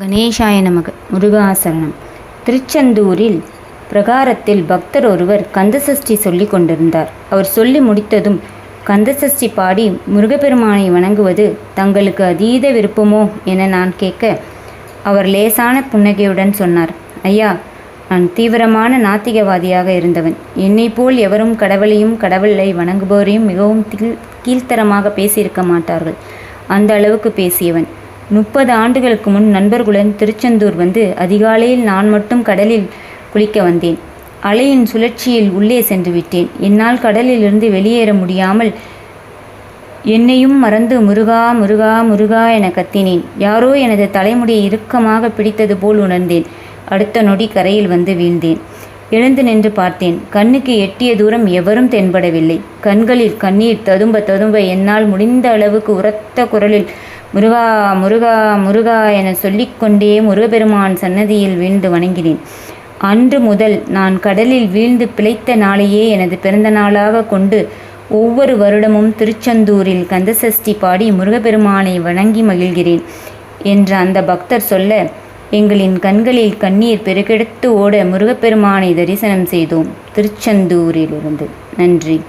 கணேசாய நமக முருகாசரணம். திருச்செந்தூரில் பிரகாரத்தில் பக்தர் ஒருவர் கந்தசஷ்டி சொல்லிக் கொண்டிருந்தார். அவர் சொல்லி முடித்ததும் கந்தசஷ்டி பாடி முருகப்பெருமானை வணங்குவது தங்களுக்கு அதீத விருப்பமோ என நான் கேட்க அவர் லேசான புன்னகையுடன் சொன்னார். ஐயா நான் தீவிரமான நாத்திகவாதியாக இருந்தவன். என்னைப் போல் எவரும் கடவுளையும் கடவுளை வணங்குபவரையும் மிகவும் கீழ்த்தரமாக பேசியிருக்க மாட்டார்கள். அந்த அளவுக்கு பேசியவன். முப்பது ஆண்டுகளுக்கு முன் நண்பர்களுடன் திருச்செந்தூர் வந்து அதிகாலையில் நான் மட்டும் கடலில் குளிக்க வந்தேன். அலையின் சுழற்சியில் உள்ளே சென்று விட்டேன். என்னால் கடலிலிருந்து வெளியேற முடியாமல் என்னையும் மறந்து முருகா முருகா முருகா என கத்தினேன். யாரோ எனது தலைமுடியை இறுக்கமாக பிடித்தது போல் உணர்ந்தேன். அடுத்த நொடி கரையில் வந்து வீழ்ந்தேன். எழுந்து நின்று பார்த்தேன். கண்ணுக்கு எட்டிய தூரம் எவரும் தென்படவில்லை. கண்களில் கண்ணீர் ததும்ப ததும்ப என்னால் முடிந்த அளவுக்கு உரத்த குரலில் முருகா முருகா முருகா என சொல்லிக்கொண்டே முருகப்பெருமான் சன்னதியில் வீழ்ந்து வணங்கினேன். அன்று முதல் நான் கடலில் வீழ்ந்து பிழைத்த நாளையே எனது பிறந்த நாளாக கொண்டு ஒவ்வொரு வருடமும் திருச்செந்தூரில் கந்தசஷ்டி பாடி முருகப்பெருமானை வணங்கி மகிழ்கிறேன் என்ற அந்த பக்தர் சொல்ல எங்களின் கண்களில் கண்ணீர் பெருகெடுத்து ஓட முருகப்பெருமானை தரிசனம் செய்தோம். திருச்செந்தூரிலிருந்து. நன்றி.